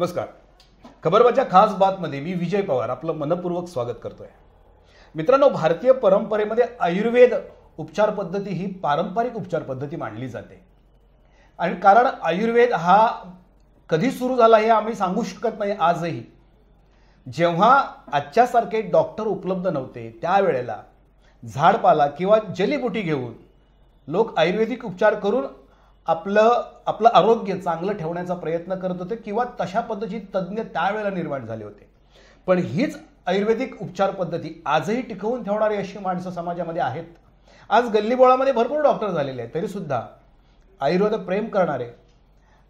नमस्कार. खबरबाच्या खास बातमध्ये मी विजय पवार. आपलं मनपूर्वक स्वागत करतोय. मित्रांनो भारतीय परंपरेमध्ये आयुर्वेद उपचार पद्धती ही पारंपरिक उपचार पद्धती मानली जाते. आणि कारण आयुर्वेद हा कधी सुरू झाला हे आम्ही सांगू शकत नाही आजही. जेव्हा आजच्यासारखे डॉक्टर उपलब्ध नव्हते त्यावेळेला झाडपाला किंवा जलीबुटी घेऊन लोक आयुर्वेदिक उपचार करून आपलं आपलं आरोग्य चांगलं ठेवण्याचा प्रयत्न करत होते किंवा तशा पद्धतीची तज्ज्ञ त्यावेळेला निर्माण झाले होते. पण हीच आयुर्वेदिक उपचार पद्धती आजही टिकवून ठेवणारी अशी माणसं समाजामध्ये आहेत. आज गल्लीबोळामध्ये भरपूर डॉक्टर झालेले आहेत तरीसुद्धा आयुर्वेद प्रेम करणारे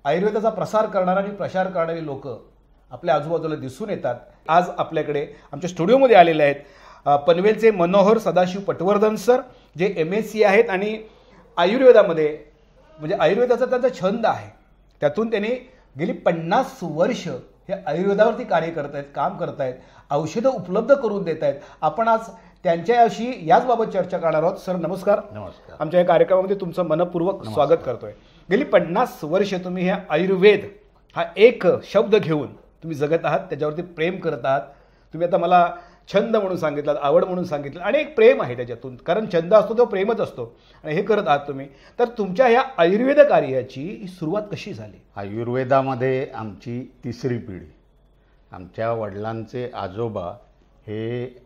आयुर्वेदाचा प्रसार करणारे आणि प्रसार करणारी लोक आपल्या आजूबाजूला दिसून येतात. आज आपल्याकडे आमच्या स्टुडिओमध्ये आलेले आहेत पनवेलचे मनोहर सदाशिव पटवर्धन सर जे एम एस सी आहेत आणि आयुर्वेदामध्ये म्हणजे आयुर्वेदाचा त्यांचा छंद आहे. त्यातून त्यांनी गेली पन्नास वर्ष हे आयुर्वेदावरती कार्य करत आहेत काम करत आहेत औषधं उपलब्ध करून देत आहेत आपण आज त्यांच्याशी याचबाबत चर्चा करणार आहोत. सर नमस्कार. नमस्कार. आमच्या या कार्यक्रमामध्ये तुमचं मनपूर्वक स्वागत करतोय. गेली पन्नास वर्ष तुम्ही हे आयुर्वेद हा एक शब्द घेऊन तुम्ही जगत आहात त्याच्यावरती प्रेम करत आहात. तुम्ही आता मला छंद म्हणून सांगितलं आवड म्हणून सांगितलं आणि एक प्रेम आहे त्याच्यातून. कारण छंद असतो तो प्रेमच असतो. आणि हे करत आहात तुम्ही. तर तुमच्या ह्या आयुर्वेद कार्याची ही सुरुवात कशी झाली? आयुर्वेदामध्ये आमची तिसरी पिढी. आमच्या वडिलांचे आजोबा हे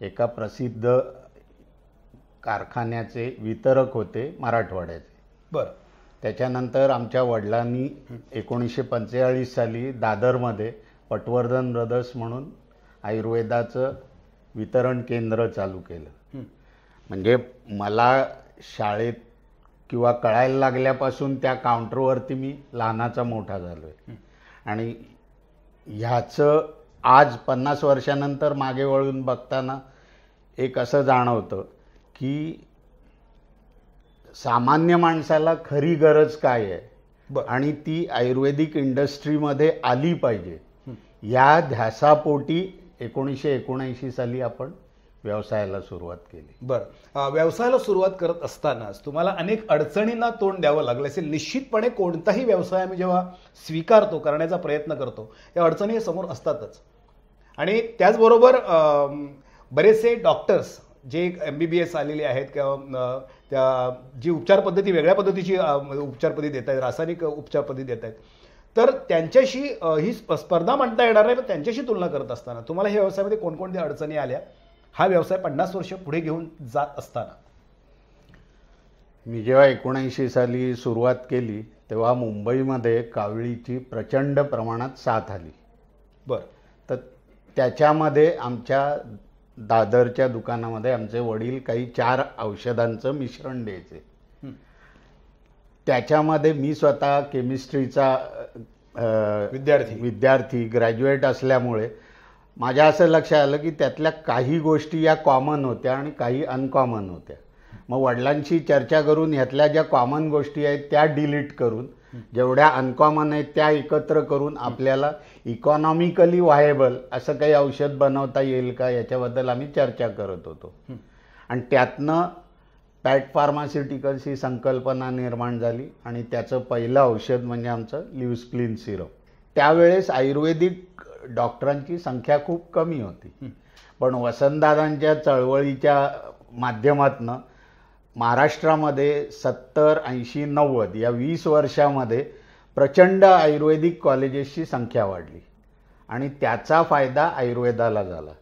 एका प्रसिद्ध कारखान्याचे वितरक होते मराठवाड्याचे. बरं. त्याच्यानंतर आमच्या वडिलांनी एकोणीसशे पंचेचाळीस साली दादरमध्ये पटवर्धन ब्रदर्स म्हणून आयुर्वेदाचं वितरण केंद्र चालू केलं. म्हणजे मला शाळेत किंवा कळायला लागल्यापासून त्या काउंटरवरती मी लहानाचा मोठा झालो आहे आणि ह्याचं आज पन्नास वर्षानंतर मागे वळून बघताना एक असं जाणवतं की सामान्य माणसाला खरी गरज काय आहे? आणि ती आयुर्वेदिक इंडस्ट्रीमध्ये आली पाहिजे. या ध्यासापोटी एकोणीसशे एकोणऐंशी साली आपण व्यवसायाला सुरुवात केली. बरं. व्यवसायाला सुरुवात करत असतानाच तुम्हाला अनेक अडचणींना तोंड द्यावं लागलं असेल. निश्चितपणे कोणताही व्यवसाय आम्ही जेव्हा स्वीकारतो करण्याचा प्रयत्न करतो या अडचणी समोर असतातच. आणि त्याचबरोबर बरेचसे डॉक्टर्स जे एम बी बी एस आलेले आहेत किंवा त्या जी उपचार पद्धती वेगळ्या पद्धतीची उपचार पद्धती देत आहेत रासायनिक उपचार पद्धती देत आहेत. तर त्यांच्याशी ही स्प- स्पर्धा म्हणता येणार नाही पण त्यांच्याशी तुलना करत असताना तुम्हाला ह्या व्यवसायामध्ये कोणकोणत्या अडचणी आल्या? हा व्यवसाय पन्नास वर्ष पुढे घेऊन जात असताना. मी जेव्हा एकोणऐंशी साली सुरुवात केली तेव्हा मुंबईमध्ये कावळीची प्रचंड प्रमाणात साथ आली. बरं. तर त्याच्यामध्ये आमच्या दादरच्या दुकानामध्ये आमचे वडील काही चार औषधांचं मिश्रण द्यायचे. त्याच्यामध्ये मी स्वतः केमिस्ट्रीचा विद्यार्थी. विद्यार्थी ग्रॅज्युएट असल्यामुळे माझ्या असं लक्षात आलं की त्यातल्या काही गोष्टी या कॉमन होत्या आणि काही अनकॉमन होत्या. मग वडिलांशी चर्चा करून ह्यातल्या ज्या कॉमन गोष्टी आहेत त्या डिलीट करून जेवढ्या अनकॉमन आहेत त्या एकत्र करून आपल्याला इकॉनॉमिकली व्हायबल असं काही औषध बनवता येईल का याच्याबद्दल आम्ही चर्चा करत होतो. आणि त्यातनं पॅट फार्मास्युटिकल्स ही संकल्पना निर्माण झाली आणि त्याचं पहिलं औषध म्हणजे आमचं लिव्हस्प्लिन सिरप त्यावेळेस आयुर्वेदिक डॉक्टरांची संख्या खूप कमी होती. पण वसंतदादांच्या चळवळीच्या माध्यमातनं महाराष्ट्रामध्ये सत्तर ऐंशी नव्वद या वीस वर्षामध्ये प्रचंड आयुर्वेदिक कॉलेजेसची संख्या वाढली. आणि त्याचा फायदा आयुर्वेदाला झाला.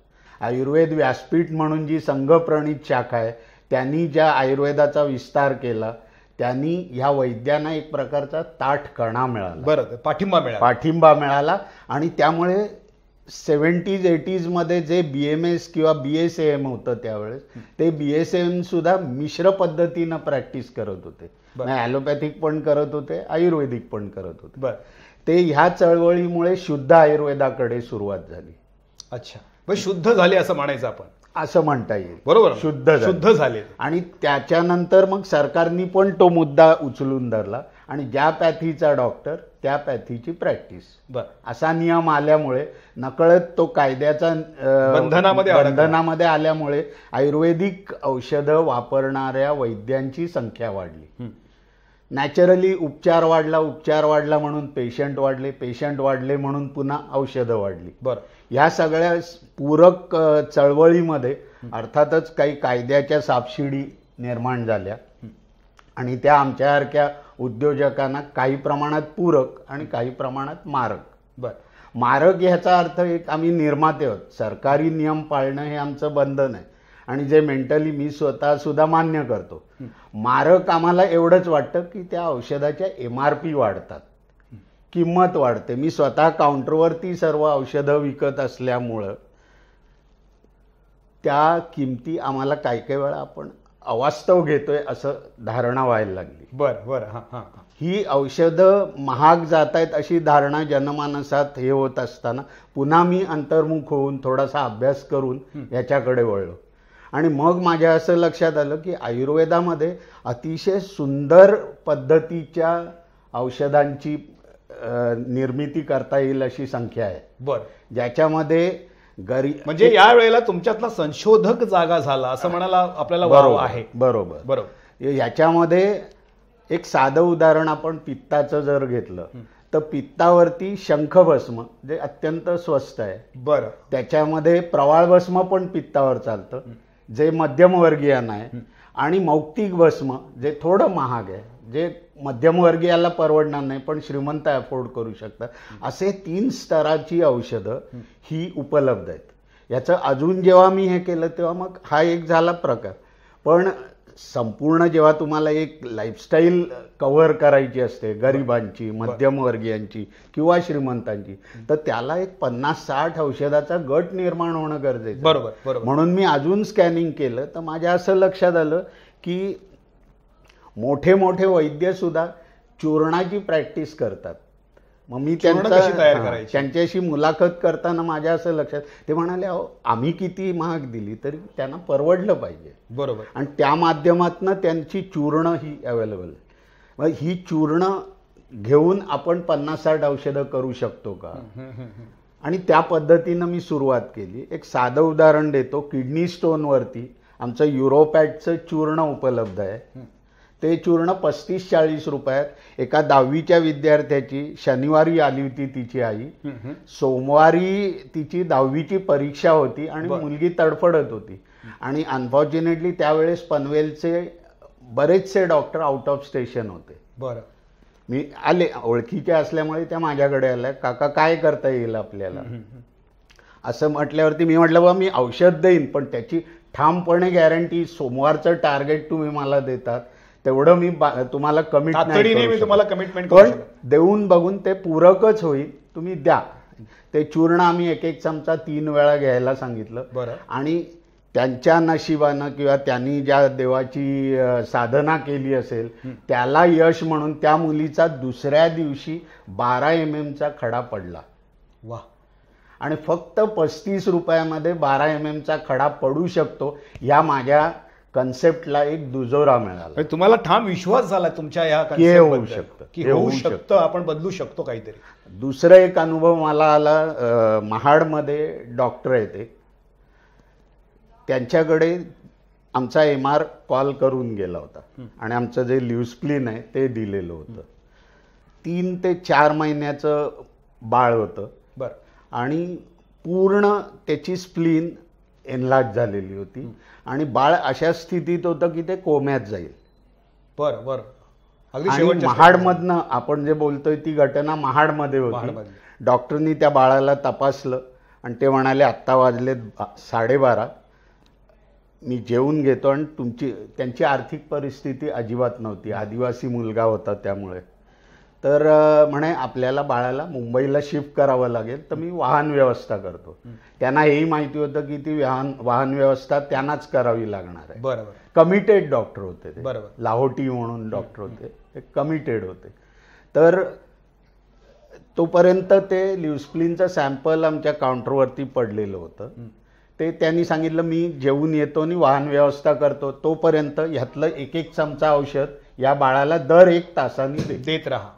आयुर्वेद व्यासपीठ म्हणून जी संघप्रणित शाखा आहे त्यांनी ज्या आयुर्वेदाचा विस्तार केला त्यांनी ह्या वैद्यांना एक प्रकारचा ताठ कणा मिळाला. बरं पाठिंबा मिळाला. पाठिंबा मिळाला आणि त्यामुळे सेवन्टीज एटीजमध्ये जे बी एम एस किंवा बी एस एम होतं त्यावेळेस ते बी एस एम सुद्धा मिश्र पद्धतीनं प्रॅक्टिस करत होते. ॲलोपॅथिक पण करत होते आयुर्वेदिक पण करत होते. बरं. ते ह्या चळवळीमुळे शुद्ध आयुर्वेदाकडे सुरुवात झाली. अच्छा. शुद्ध झाले असं म्हणायचं आपण. असं म्हणता येईल बरोबर? शुद्ध झाले. शुद्ध झाले आणि त्याच्यानंतर मग सरकारनी पण तो मुद्दा उचलून धरला आणि ज्या पॅथीचा डॉक्टर त्या पॅथीची प्रॅक्टिस बरं असा नियम आल्यामुळे नकळत तो कायद्याचा बंधनामध्ये. बंधनामध्ये आल्यामुळे आयुर्वेदिक औषधं वापरणाऱ्या वैद्यांची संख्या वाढली. नॅचरली उपचार वाढला उपचार वाढला म्हणून पेशंट वाढले पेशंट वाढले म्हणून पुन्हा औषधं वाढली बरं ह्या सगळ्या पूरक चळवळीमध्ये अर्थातच काही कायद्याच्या सापशिडी निर्माण झाल्या. आणि त्या आमच्यासारख्या उद्योजकांना काही प्रमाणात पूरक आणि काही प्रमाणात मारक. बरं. मारक ह्याचा अर्थ एक आम्ही निर्माते आहोत. सरकारी नियम पाळणं हे आमचं बंधन आहे. आणि जे मेंटली मी स्वतः सुद्धा मान्य करतो. मारक आम्हाला एवढंच वाटतं की त्या औषधाच्या एम आर पी वाढतात. किंमत वाढते. मी स्वतः काउंटरवर ती सर्व औषधं विकत असल्यामुळं त्या किमती आम्हाला काही काही वेळा आपण अवास्तव घेतोय असं धारणा व्हायला लागली. बरं बरं. हां हां हां. औषधं महाग जात आहेत अशी धारणा जनमानसात हे होत असताना पुन्हा मी अंतर्मुख होऊन थोडासा अभ्यास करून याच्याकडे वळलो. आणि मग माझ्या असं लक्षात आलं की आयुर्वेदामध्ये अतिशय सुंदर पद्धतीच्या औषधांची निर्मिती करता येईल अशी संख्या आहे. बरं. ज्याच्यामध्ये गरी म्हणजे या वेळेला तुमच्यातला संशोधक जागा झाला असं म्हणायला आपल्याला वाव बरोबर आहे. बरोबर. बरोबर. याच्यामध्ये एक साधं उदाहरण आपण पित्ताचं जर घेतलं तर पित्तावरती शंखभस्म जे अत्यंत स्वस्त आहे. बरं. त्याच्यामध्ये प्रवाळ भस्म पण पित्तावर चालतं जे मध्यमवर्गीयांना आहे आणि मौक्तिक भस्म जे थोडं महाग आहे जे मध्यमवर्गीयाला परवडणार नाही पण श्रीमंत अफोर्ड करू शकतात. असे तीन स्तराची औषधं ही उपलब्ध आहेत. याचं अजून जेव्हा मी हे केलं तेव्हा मग हा एक झाला प्रकार. पण संपूर्ण जेव्हा तुम्हाला एक लाईफस्टाईल कव्हर करायची असते गरिबांची मध्यमवर्गीयांची किंवा श्रीमंतांची तर त्याला एक पन्नास साठ औषधाचा गट निर्माण होणं गरजेचं बरोबर म्हणून मी अजून स्कॅनिंग केलं तर माझ्या असं लक्षात आलं की मोठे मोठे वैद्य सुद्धा चूर्णाची प्रॅक्टिस करतात. मग मी त्यांचा- कशी तयार करायची? त्यांच्याशी मुलाखत करताना माझ्या असं लक्षात ते म्हणाले अहो आम्ही किती महाग दिली तरी त्यांना परवडलं पाहिजे. बरोबर. आणि त्या माध्यमातनं त्यांची चूर्ण ही अवेलेबल आहे. मग ही चूर्ण घेऊन आपण पन्नास साठ औषधं करू शकतो का. आणि त्या पद्धतीनं मी सुरुवात केली. एक साधं उदाहरण देतो. किडनी स्टोनवरती आमचं युरोपॅटचं चूर्ण उपलब्ध आहे. ते चूर्ण पस्तीस चाळीस रुपयात एका दहावीच्या विद्यार्थ्याची शनिवारी आली होती तिची आई. सोमवारी तिची दहावीची परीक्षा होती आणि. मुलगी तडफडत होती. आणि अनफॉर्च्युनेटली त्यावेळेस पनवेलचे बरेचसे डॉक्टर आउट ऑफ स्टेशन होते. बरं. मी आले ओळखीचे असल्यामुळे त्या माझ्याकडे आल्या. काका काय करता येईल आपल्याला? असं म्हटल्यावरती मी म्हटलं बा मी औषध देईन पण त्याची ठामपणे गॅरंटी सोमवारचं टार्गेट तुम्ही मला देतात. तेवढं मी तुम्हाला कमिट मी तुम्हाला करू पण. देऊन बघून ते पूरकच होईल तुम्ही द्या. ते चूर्ण आम्ही एक एक चमचा तीन वेळा घ्यायला सांगितलं. बरं. आणि त्यांच्या नशिबानं किंवा त्यांनी ज्या देवाची साधना केली असेल त्याला यश म्हणून त्या मुलीचा दुसऱ्या दिवशी बारा एम एमचा खडा पडला. वा आणि फक्त पस्तीस रुपयामध्ये बारा एम एमचा खडा पडू शकतो या माझ्या कन्सेप्टला एक दुजोरा मिळाला. म्हणजे तुम्हाला ठाम विश्वास झाला तुमच्या या की हे होऊ. शकतं. की होऊ शकतं. आपण बदलू शकतो काहीतरी. दुसरा एक अनुभव मला आला महाडमध्ये डॉक्टर आहेत ते. त्यांच्याकडे आमचा एम आर कॉल करून गेला होता. आणि आमचं जे लिव्हस्प्लिन आहे ते दिलेलं होतं. तीन ते चार महिन्याचं बाळ होतं. बरं. आणि पूर्ण त्याची स्प्लीन एनलाज झालेली होती. आणि बाळ अशा स्थितीत होतं की ते कोम्यात जाईल. बरं बरं. आणि महाडमधनं आपण जे बोलतोय ती घटना महाडमध्ये होती. डॉक्टरनी त्या बाळाला तपासलं आणि ते म्हणाले आत्ता वाजले साडेबारा. मी जेवून घेतो आणि तुमची त्यांची आर्थिक परिस्थिती अजिबात नव्हती. आदिवासी मुलगा होता त्यामुळे. तर म्हणे आपल्याला बाळाला मुंबईला शिफ्ट करावं लागेल तर मी वाहन व्यवस्था करतो. त्यांना हेही माहिती होतं की ती वाहन वाहन व्यवस्था त्यांनाच करावी लागणार आहे. बरं बरं. कमिटेड डॉक्टर होते ते. बरोबर. लाहोटी म्हणून डॉक्टर होते. ते कमिटेड होते. तर तोपर्यंत ते लिव्हस्प्लिनचं सॅम्पल आमच्या काउंटरवरती पडलेलं होतं. ते त्यांनी सांगितलं मी जेवून येतो आणि वाहन व्यवस्था करतो. तोपर्यंत ह्यातलं एक एक चमचा औषध या बाळाला दर एक तासाने देत राहा.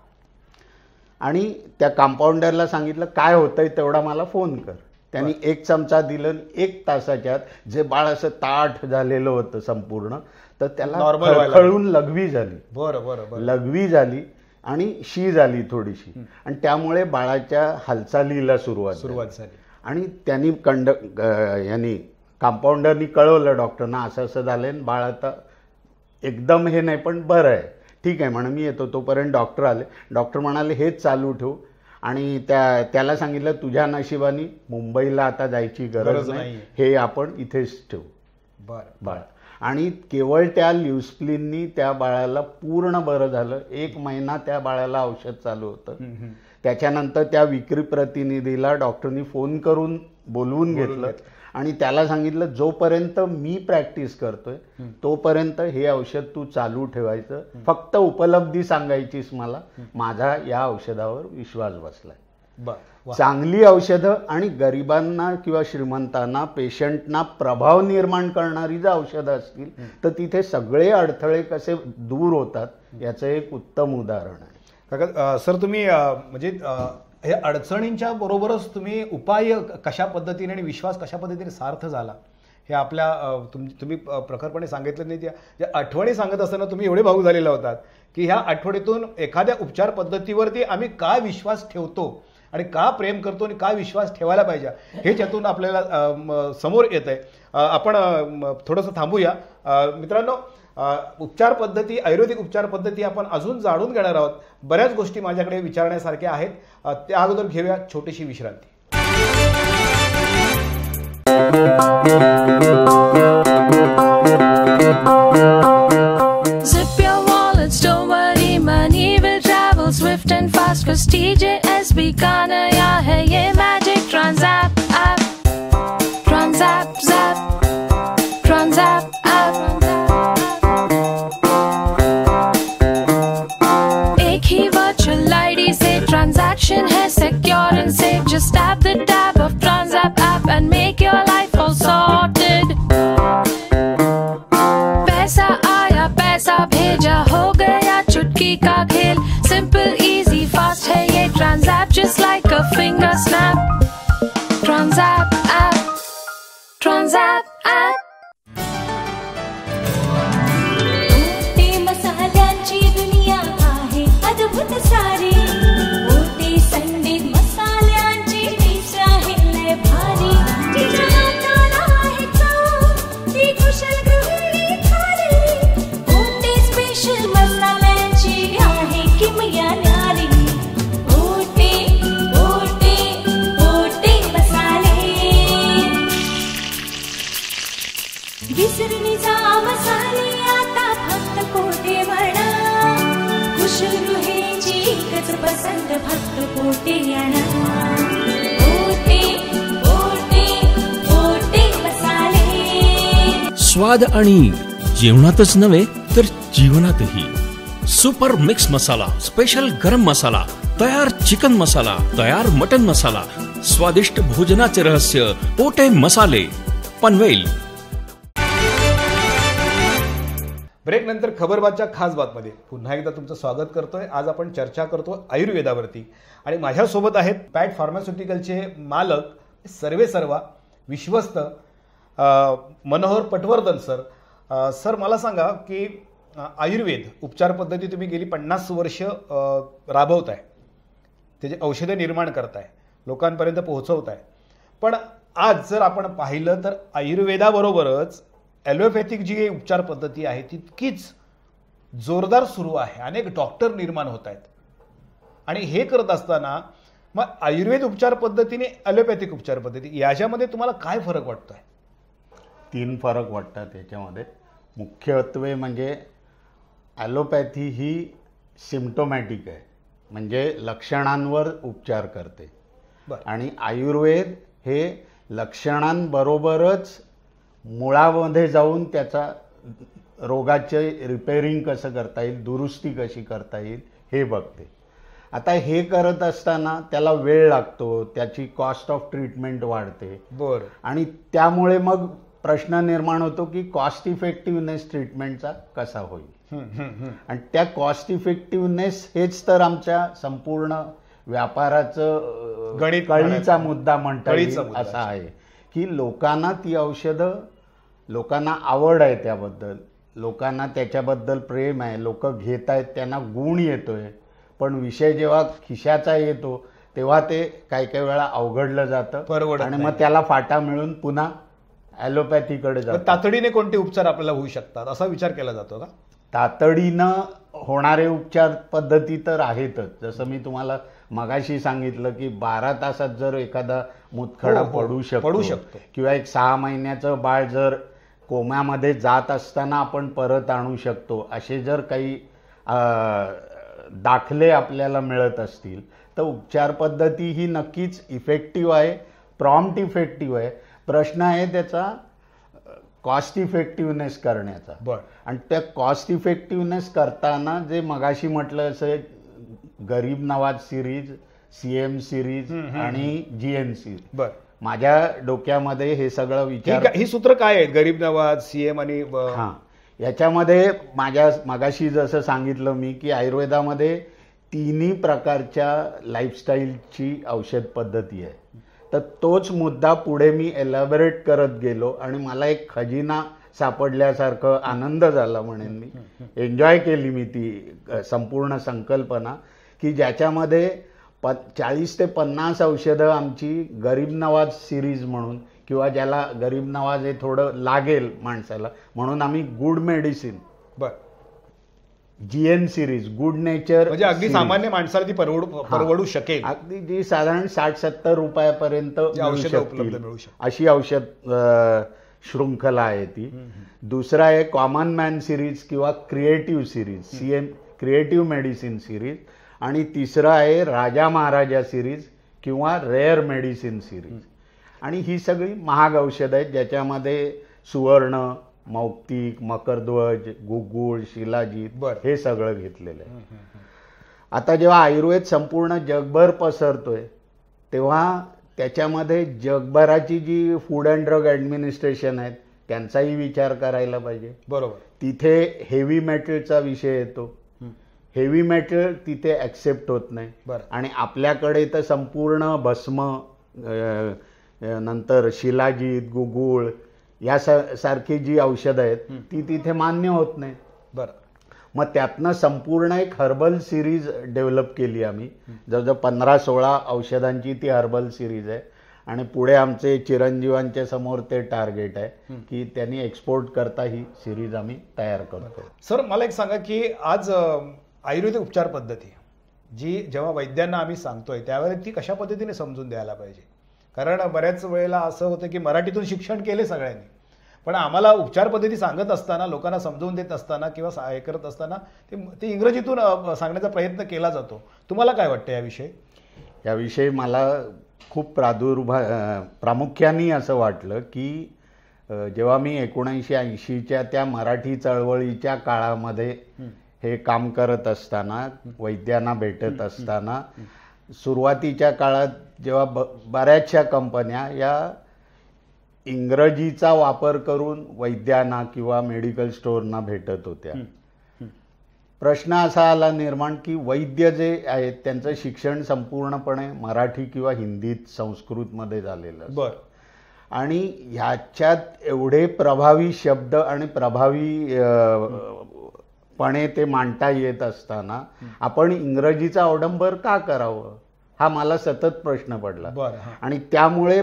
आणि त्या कंपाऊंडरला सांगितलं काय होतंय तेवढा मला फोन कर. त्यांनी एक चमचा दिलं एक तासाच्यात जे बाळ असं ताठ झालेलं होतं संपूर्ण तर त्याला खळून लघवी झाली. बरं बरं लघवी झाली आणि शी झाली थोडीशी. आणि त्यामुळे बाळाच्या हालचालीला सुरुवात. सुरुवात झाली. आणि त्यांनी कंड यांनी कंपाऊंडरनी कळवलं डॉक्टरना असं असं झालंय बाळ आता एकदम हे नाही पण बरं आहे. ठीक आहे म्हणून मी येतो. तोपर्यंत डॉक्टर आले. डॉक्टर म्हणाले हेच चालू ठेव. आणि त्या त्याला सांगितलं तुझ्या नशिबाने मुंबईला आता जायची गरज नाही. हे आपण इथेच ठेवू. बरं. बाळ. आणि केवळ त्या ल्युस्प्लिननी त्या बाळाला पूर्ण बरं झालं. एक महिना त्या बाळाला औषध चालू होतं. त्याच्यानंतर त्या विक्री प्रतिनिधीला डॉक्टरनी फोन करून बोलवून घेतलं. आणि त्याला सांगितलं जोपर्यंत मी प्रॅक्टिस करतोय तोपर्यंत हे औषध तू चालू ठेवायचं. फक्त उपलब्धी सांगायचीस मला. माझा या औषधावर विश्वास बसलाय. चांगली औषधं आणि गरिबांना किंवा श्रीमंतांना पेशंटना प्रभाव निर्माण करणारी जर औषधं असतील तर तिथे सगळे अडथळे कसे दूर होतात याचं एक उत्तम उदाहरण आहे. सर तुम्ही म्हणजे हे अडचणींच्या बरोबरच तुम्ही उपाय कशा पद्धतीने आणि विश्वास कशा पद्धतीने सार्थ झाला? हे आपल्या तुम तुम्ही प्रखरपणे सांगितलं नाही त्या आठवणी सांगत असताना तुम्ही एवढे भाऊ झालेला होतात की ह्या आठवणीतून एखाद्या उपचार पद्धतीवरती आम्ही का विश्वास ठेवतो आणि का प्रेम करतो आणि का विश्वास ठेवायला पाहिजे हे त्यातून आपल्याला समोर येत आहे आपण थोडंसं थांबूया. मित्रांनो उपचार पद्धती आयुर्वेदिक उपचार पद्धती आपण अजून जाणून घेणार आहोत. बऱ्याच गोष्टी माझ्याकडे विचारण्यासारख्या आहेत. त्या अगोदर घेऊया छोटीशी विश्रांती. Zip your wallets, स्वाद आणि जेवणातच नव्हे तर जीवनातही. सुपर मिक्स मसाला स्पेशल गरम मसाला तयार चिकन मसाला तयार मटन मसाला स्वादिष्ट भोजनाचे रहस्य पोटे मसाले पनवेल. ब्रेक नंतर खबरबातच्या खास बातमध्ये. पुन्हा एकदा तुमचं स्वागत करतोय. आज आपण चर्चा करतो आयुर्वेदावरती. आणि माझ्यासोबत आहेत पॅट फार्मास्युटिकलचे मालक सर्वे सर्वा विश्वस्त मनोहर पटवर्धन सर. सर मला सांगा की आयुर्वेद उपचार पद्धती तुम्ही गेली पन्नास वर्ष राबवताय. त्याचे औषधं निर्माण करताय. लोकांपर्यंत पोहोचवताय. पण आज जर आपण पाहिलं तर आयुर्वेदाबरोबरच ॲलोपॅथिक जी उपचार पद्धती आहे तितकीच जोरदार सुरू आहे. अनेक डॉक्टर निर्माण होत आहेत आणि हे करत असताना मग आयुर्वेद उपचार पद्धतीने ॲलोपॅथिक उपचार पद्धती याच्यामध्ये तुम्हाला काय फरक वाटतो आहे तीन फरक वाटतात याच्यामध्ये. मुख्यत्वे म्हणजे ॲलोपॅथी ही सिम्टोमॅटिक आहे म्हणजे लक्षणांवर उपचार करते. बरं. आणि आयुर्वेद हे लक्षणांबरोबरच मुळामध्ये जाऊन त्याचा रोगाचे रिपेअरिंग कसं करता येईल दुरुस्ती कशी करता येईल हे बघते. आता हे करत असताना त्याला वेळ लागतो त्याची कॉस्ट ऑफ ट्रीटमेंट वाढते. बरं. आणि त्यामुळे मग प्रश्न निर्माण होतो की कॉस्ट इफेक्टिव्हनेस ट्रीटमेंटचा कसा होईल. आणि त्या कॉस्ट इफेक्टिव्हनेस हेच तर आमच्या संपूर्ण व्यापाराचं गणित कळीचा. मुद्दा म्हणता येईल. असा आहे की लोकांना ती औषधं लोकांना आवड आहे त्याबद्दल लोकांना त्याच्याबद्दल प्रेम आहे लोक घेत आहेत त्यांना गुण येतोय पण विषय जेव्हा खिशाचा येतो तेव्हा ते काही काही वेळा अवघडलं जातं आणि. मग त्याला फाटा मिळून पुन्हा ॲलोपॅथीकडे जातं तातडीने कोणते उपचार आपल्याला होऊ शकतात? असा विचार केला जातो का? तातडीनं होणारे उपचार पद्धती तर आहेतच. जसं मी तुम्हाला मगाशी सांगितलं की बारा तासात जर एखादा मुतखडा हो, हो. पडू शकतो पडू शकतो. किंवा एक सहा महिन्याचं बाळ जर कोम्यामध्ये जात असताना आपण परत आणू शकतो असे जर काही दाखले आपल्याला मिळत असतील तर उपचार पद्धती ही नक्कीच इफेक्टिव्ह आहे प्रॉम्प्ट इफेक्टिव्ह आहे. प्रश्न आहे त्याचा कॉस्ट इफेक्टिव्हनेस करण्याचा. बर. आणि त्या कॉस्ट इफेक्टिव्हनेस करताना जे मगाशी म्हटलं असं Garib Nawaz series C M series आणि जी एन सी बर. माझ्या डोक्यामध्ये हे सगळं विचार ही सूत्र काय आहेत? गरीब नवाज सीएम आणि हां. याच्यामध्ये माझ्या मगाशी जसं सांगितलं मी की आयुर्वेदामध्ये तिन्ही प्रकारच्या लाईफस्टाईलची औषध पद्धती आहे. तर तोच मुद्दा पुढे मी एलॅबरेट करत गेलो आणि मला एक खजिना सापडल्यासारखं आनंद झाला म्हणेन मी. एन्जॉय केली मी ती संपूर्ण संकल्पना की ज्याच्यामध्ये प चाळीस ते पन्नास औषधं आमची गरीब नवाज सिरीज म्हणून किंवा ज्याला गरीब नवाज हे थोडं लागेल माणसाला म्हणून आम्ही गुड मेडिसिन बर G N series good nature म्हणजे अगदी सामान्य माणसाला ती परवडू परवडू शकेल. अगदी जी साधारण साठ सत्तर रुपयापर्यंत औषधं. उपलब्ध मिळू. अशी औषध शृंखला आहे ती. दुसरा आहे कॉमन मॅन सिरीज किंवा creative series C M creative medicine series आणि तिसरं आहे राजा महाराजा सिरीज किंवा रेअर मेडिसिन सिरीज आणि ही सगळी महाग औषधं आहेत ज्याच्यामध्ये सुवर्ण मौक्तिक मकरध्वज गुगुळ शिलाजीत बरं. हे सगळं घेतलेलं आहे. आता जेव्हा आयुर्वेद संपूर्ण जगभर पसरतोय तेव्हा त्याच्यामध्ये जगभराची जी फूड अँड ड्रग ॲडमिनिस्ट्रेशन आहेत त्यांचाही विचार करायला पाहिजे. बरोबर. तिथे हेवी मेटलचा विषय येतो. हेवी मेटल तिथे ॲक्सेप्ट होत नाही. बरं. आणि आपल्याकडे तर संपूर्ण भस्म नंतर शिलाजीत गुगुळ या सा- सारखी जी औषधं आहेत ती तिथे मान्य होत नाही बर. मग त्यातनं संपूर्ण एक हर्बल सिरीज डेव्हलप केली आम्ही. जवळजवळ पंधरा सोळा औषधांची ती हर्बल सिरीज आहे. आणि पुढे आमचे चिरंजीवांच्या समोर ते टार्गेट आहे की त्यांनी एक्सपोर्ट करता ही सिरीज आम्ही तयार करतो. सर मला एक सांगा की आज आयुर्वेदिक उपचार पद्धती जी जेव्हा वैद्यांना आम्ही सांगतोय त्यावेळेस ती कशा पद्धतीने समजून द्यायला पाहिजे? कारण बऱ्याच वेळेला असं होतं की मराठीतून शिक्षण केले सगळ्यांनी. पण आम्हाला उपचार पद्धती सांगत असताना लोकांना समजवून देत असताना किंवा हे करत असताना ते ते इंग्रजीतून सांगण्याचा प्रयत्न केला जातो. तुम्हाला काय वाटतं याविषयी? याविषयी मला खूप प्रादुर्भा प्रामुख्याने असं वाटलं की जेव्हा मी एकोणऐंशी ऐंशीच्या त्या मराठी चळवळीच्या काळामध्ये हे. काम करत असताना वैद्यांना भेटत असताना सुरुवातीच्या काळात जेव्हा ब बऱ्याचशा कंपन्या या इंग्रजीचा वापर करून वैद्यांना किंवा मेडिकल स्टोअरना भेटत होत्या. प्रश्न असा आला निर्माण की वैद्य जे आहेत त्यांचं शिक्षण संपूर्णपणे मराठी किंवा हिंदीत संस्कृतमध्ये झालेलं. बर. आणि ह्याच्यात एवढे प्रभावी शब्द आणि प्रभावी पणे ते मांडता येत असताना आपण इंग्रजीचा अवडंबर का करावं? हा मला सतत प्रश्न पडला. बरं आणि त्यामुळे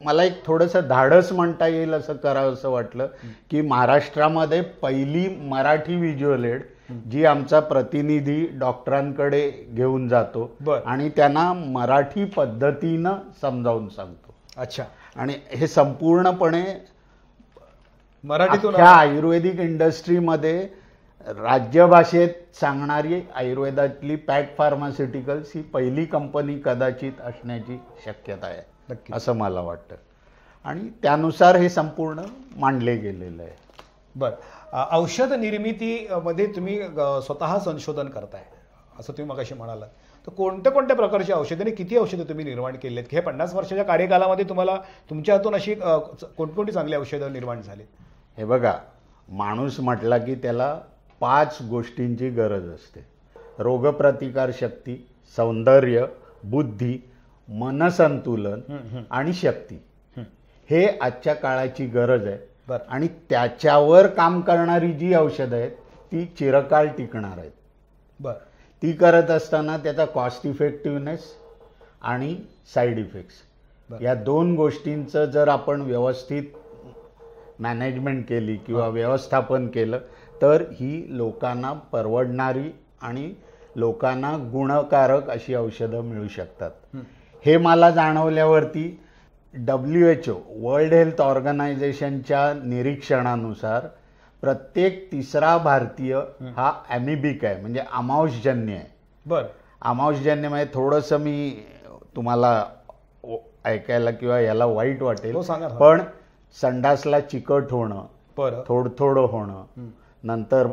मला एक थोडंसं धाडस म्हणता येईल असं करावं असं वाटलं की महाराष्ट्रामध्ये पहिली मराठी व्हिज्युअल एड जी आमचा प्रतिनिधी डॉक्टरांकडे घेऊन जातो बर. आणि त्यांना मराठी पद्धतीनं समजावून सांगतो. अच्छा. आणि हे संपूर्णपणे मराठीतून आयुर्वेदिक इंडस्ट्रीमध्ये राज्यभाषेत सांगणारी आयुर्वेदातली पॅट फार्मास्युटिकल्स ही पहिली कंपनी कदाचित असण्याची शक्यता आहे. असं मला वाटतं. आणि त्यानुसार हे संपूर्ण मांडले गेलेलं आहे. बर. औषध निर्मिती अ, मध्ये तुम्ही स्वतः संशोधन करताय असं तुम्ही मगाशी म्हणालात. तर कोणत्या कोणत्या प्रकारची औषधे आणि किती औषधे तुम्ही निर्माण केली आहेत हे पन्नास वर्षाच्या कार्यकालामध्ये तुम्हाला तुमच्या हातून अशी कोणकोणती चांगली औषधं निर्माण झाली? हे बघा माणूस म्हटला की त्याला पाच गोष्टींची गरज असते. रोगप्रतिकार शक्ती सौंदर्य बुद्धी मनसंतुलन आणि शक्ती. हे आजच्या काळाची गरज आहे. बरं. आणि त्याच्यावर काम करणारी जी औषधं आहेत ती चिरकाल टिकणार आहेत. बर. ती करत असताना त्याचा कॉस्ट इफेक्टिव्हनेस आणि साईड इफेक्ट्स. या दोन गोष्टींचं जर आपण व्यवस्थित मॅनेजमेंट केली किंवा व्यवस्थापन केलं तर ही लोकांना परवडणारी आणि लोकांना गुणकारक अशी औषधं मिळू शकतात. हे. मला जाणवल्यावरती W H O world health ऑर्गनायझेशनच्या निरीक्षणानुसार प्रत्येक तिसरा भारतीय हा. ॲमिबिक आहे म्हणजे अमावशजन्य आहे. बर. अमावशजन्य म्हणजे थोडंसं मी तुम्हाला ऐकायला किंवा याला वाईट वाटेल. हो. पण संडासला चिकट होणं थोडं थोडं होणं नंतर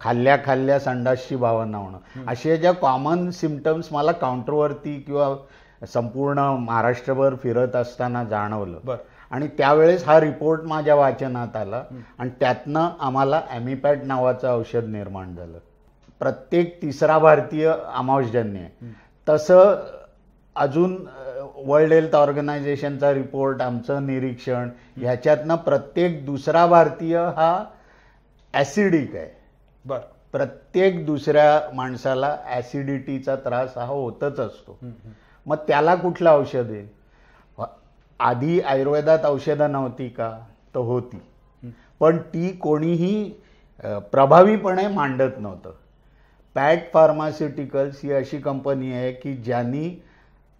खाल्ल्या खाल्ल्या संडासची भावना होणं. असे ज्या कॉमन सिमटम्स मला काउंटरवरती किंवा संपूर्ण महाराष्ट्रभर फिरत असताना जाणवलं. बर. आणि त्यावेळेस हा रिपोर्ट माझ्या वाचनात आला आणि त्यातनं आम्हाला ॲमिपॅट नावाचं औषध निर्माण झालं. प्रत्येक तिसरा भारतीय अमावशजन्य आहे तसं अजून वर्ल्ड हेल्थ ऑर्गनायझेशनचा रिपोर्ट आमचं निरीक्षण ह्याच्यातनं प्रत्येक दुसरा भारतीय हा ॲसिडिक आहे. बर. प्रत्येक दुसऱ्या माणसाला ॲसिडिटीचा त्रास हा होतच असतो. मग त्याला कुठलं औषध व- आधी आयुर्वेदात औषधं नव्हती का? तर होती. पण ती कोणीही प्रभावीपणे मांडत नव्हतं. पॅट फार्मास्युटिकल्स ही अशी कंपनी आहे की ज्यांनी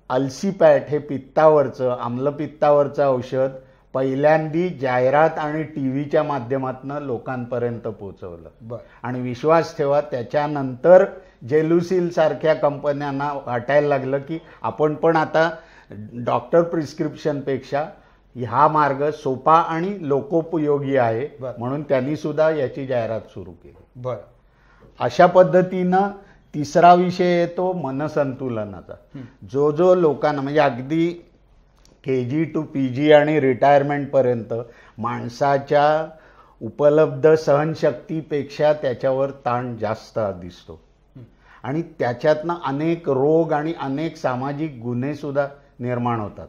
अल्सीपॅट हे पित्तावरचं आम्लपित्तावरचं औषध पहिल्यांदी जाहिरात आणि टी व्हीच्या माध्यमातून लोकांपर्यंत पोहोचवलं. आणि विश्वास ठेवा त्याच्यानंतर जेलुसिल सारख्या कंपन्यांना वाटायला लागलं की आपण पण आता डॉक्टर प्रिस्क्रिप्शनपेक्षा हा मार्ग सोपा आणि लोकोपयोगी आहे. म्हणून त्यांनी सुद्धा याची जाहिरात सुरू केली. बर. अशा पद्धतीनं तिसरा विषय येतो मनसंतुलनाचा. जो जो लोकांना म्हणजे अगदी के जी टू पी जी आणि रिटायरमेंटपर्यंत माणसाच्या उपलब्ध सहनशक्तीपेक्षा त्याच्यावर ताण जास्त दिसतो. आणि त्याच्यातनं अनेक रोग आणि अनेक सामाजिक गुन्हे सुद्धा निर्माण होतात.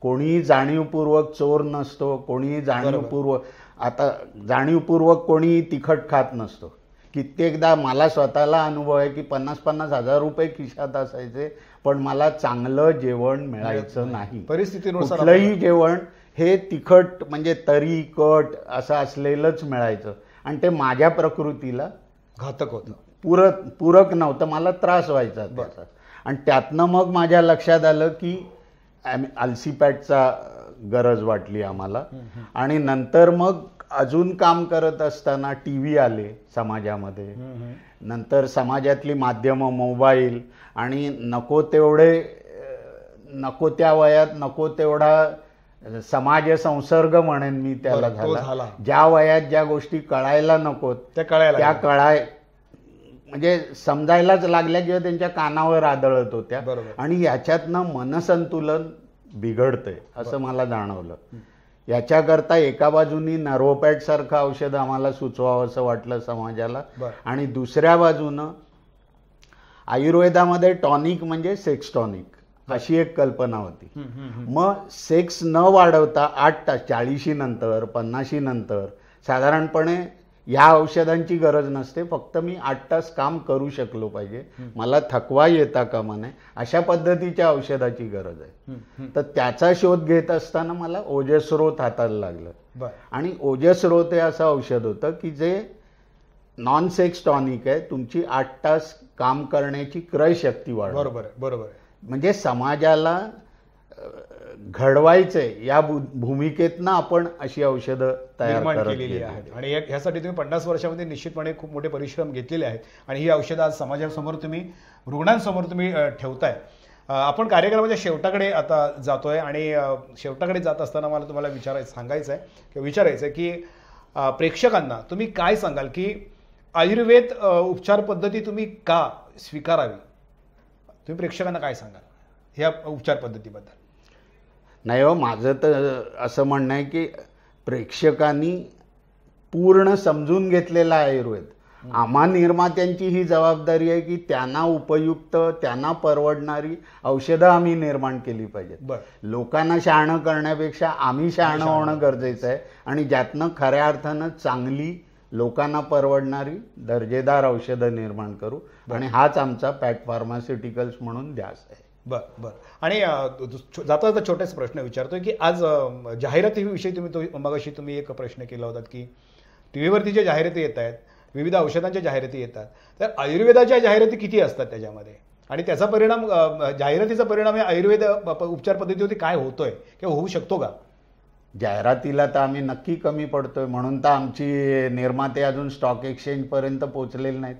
कोणीही जाणीवपूर्वक चोर नसतो कोणीही जाणीवपूर्वक आता जाणीवपूर्वक कोणीही तिखट खात नसतो. कित्येकदा मला स्वतःला अनुभव आहे की पन्नास पन्नास हजार रुपये खिशात असायचे पण मला चांगलं जेवण मिळायचं नाही. परिस्थितीनुसार कुठलंही जेवण हे तिखट म्हणजे तरी कट असं असलेलंच मिळायचं. आणि ते माझ्या प्रकृतीला घातक होतं. पूरक पूरक नव्हतं. मला त्रास व्हायचा त्याचा. आणि त्यातनं मग माझ्या लक्षात आलं की अल्सीपॅटचा गरज वाटली आम्हाला. आणि नंतर मग अजून काम करत असताना टी व्ही आले समाजामध्ये. नंतर समाजातली माध्यमं मोबाईल आणि नको तेवढे नको त्या वयात नको तेवढा समाज संसर्ग म्हणेन मी त्याला झाला. ज्या वयात ज्या गोष्टी कळायला नकोत त्या कळायला त्या. कळाय म्हणजे समजायलाच लागल्या किंवा त्यांच्या कानावर आदळत होत्या. आणि याच्यातनं मनसंतुलन बिघडतंय असं मला जाणवलं. याच्याकरता एका बाजूनी नर्वोपॅट सारखं औषध आम्हाला सुचवावं असं वाटलं समाजाला. आणि दुसऱ्या बाजूनं आयुर्वेदामध्ये टॉनिक म्हणजे सेक्स टॉनिक अशी एक कल्पना होती. मग सेक्स न वाढवता आठ तास चाळीशी नंतर पन्नाशी नंतर साधारणपणे ह्या औषधांची गरज नसते फक्त मी आठ तास काम करू शकलो पाहिजे. मला थकवा येता कामा नये अशा पद्धतीच्या औषधाची गरज आहे. तर त्याचा शोध घेत असताना मला ओजस्रोत हाताला लागलं. आणि ओजस्रोत हे असं औषध होतं की जे नॉन सेक्स टॉनिक आहे तुमची आठ तास काम करण्याची क्रय शक्ती वाढ बरोबर बरोबर म्हणजे समाजाला अ, घडवायचंय या भूमिकेतनं आपण अशी औषधं तयार केलेली आहेत. आणि ह्यासाठी तुम्ही पन्नास वर्षामध्ये निश्चितपणे खूप मोठे परिश्रम घेतलेले आहेत. आणि ही औषधं आज समाजासमोर तुम्ही रुग्णांसमोर तुम्ही ठेवताय. आपण कार्यक्रमाच्या शेवटाकडे आता जातोय आणि शेवटाकडे जात असताना मला तुम्हाला विचारायचं सांगायचं आहे किंवा विचारायचं आहे की प्रेक्षकांना तुम्ही काय सांगाल की आयुर्वेद उपचार पद्धती तुम्ही का स्वीकारावी? तुम्ही प्रेक्षकांना काय सांगाल? ह्या उपचार पद्धतीबद्दल. नाही हो माझं तर असं म्हणणं आहे की प्रेक्षकांनी पूर्ण समजून घेतलेला आहे आयुर्वेद. आम्हा निर्मात्यांची ही जबाबदारी आहे की त्यांना उपयुक्त त्यांना परवडणारी औषधं आम्ही निर्माण केली पाहिजेत. लोकांना शहाणं करण्यापेक्षा आम्ही शहाणं होणं गरजेचं आहे आणि ज्यातनं खऱ्या अर्थानं चांगली लोकांना परवडणारी दर्जेदार औषधं निर्माण करू. आणि हाच आमचा पॅट फार्मास्युटिकल्स म्हणून ध्यास आहे. बर बर. आणि जाता जाता छोटेच प्रश्न विचारतोय की आज जाहिरातीविषयी तुम्ही तो मगाशी तुम्ही एक प्रश्न केला होता की टी व्हीवरती जे जाहिराती येत आहेत विविध औषधांच्या जाहिराती येतात तर आयुर्वेदाच्या जाहिराती किती असतात त्याच्यामध्ये? आणि त्याचा परिणाम जाहिरातीचा परिणाम या आयुर्वेद उपचार पद्धतीवरती काय होतोय? किंवा होऊ शकतो का? जाहिरातीला तर आम्ही नक्की कमी पडतोय म्हणून तर आमची निर्माते अजून स्टॉक एक्सचेंज पर्यंत पोहोचलेले नाहीत.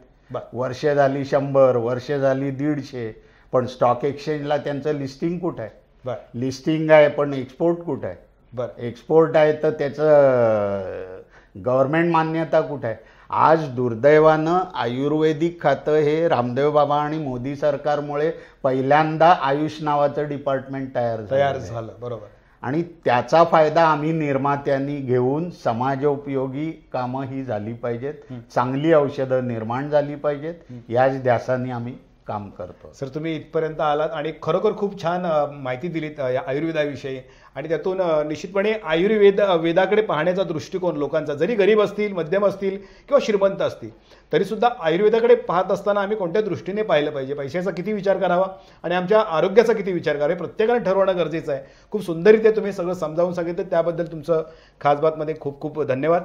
वर्ष झाली शंभर वर्ष झाली दीडशे पण स्टॉक एक्सचेंजला त्यांचं लिस्टिंग कुठं? आहे लिस्टिंग आहे पण एक्सपोर्ट कुठं? आहे बर. एक्सपोर्ट आहे तर त्याचं गव्हर्नमेंट मान्यता कुठं? आहे आज दुर्दैवानं आयुर्वेदिक खातं हे रामदेव बाबा आणि मोदी सरकारमुळे पहिल्यांदा आयुष नावाचं डिपार्टमेंट तयार तयार. झालं बरोबर. आणि त्याचा फायदा आम्ही निर्मात्यांनी घेऊन समाजोपयोगी कामं ही झाली पाहिजेत. चांगली औषधं निर्माण झाली पाहिजेत. याच ध्यासाने आम्ही काम करतो. सर तुम्ही इथपर्यंत आलात आणि खरोखर खूप छान माहिती दिलीत या आयुर्वेदाविषयी. आणि त्यातून निश्चितपणे आयुर्वेद वेदाकडे पाहण्याचा दृष्टिकोन लोकांचा जरी गरीब असतील मध्यम असतील किंवा श्रीमंत असतील तरीसुद्धा आयुर्वेदाकडे पाहत असताना आम्ही कोणत्या दृष्टीने पाहिलं पाहिजे? पैशाचा किती विचार करावा? आणि आमच्या आरोग्याचा किती विचार करावा? हे प्रत्येकाने ठरवणं गरजेचं आहे. खूप सुंदररीत्या तुम्ही सगळं समजावून सांगितलं. त्याबद्दल तुमचं खासबातमध्ये खूप खूप धन्यवाद.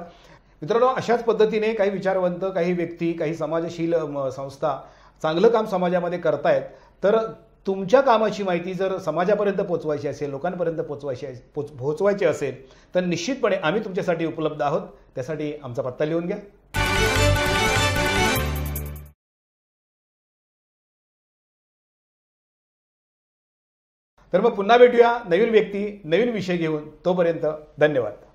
मित्रांनो अशाच पद्धतीने काही विचारवंत काही व्यक्ती काही समाजशील संस्था चांगलं काम समाजामध्ये करतायत तर तुमच्या कामाची माहिती जर समाजापर्यंत पोचवायची असेल लोकांपर्यंत पोचवायची पोच पोचवायची असेल तर निश्चितपणे आम्ही तुमच्यासाठी उपलब्ध आहोत. त्यासाठी आमचा पत्ता लिहून घ्या. तर मग पुन्हा भेटूया. नवीन व्यक्ती नवीन विषय घेऊन. तोपर्यंत धन्यवाद.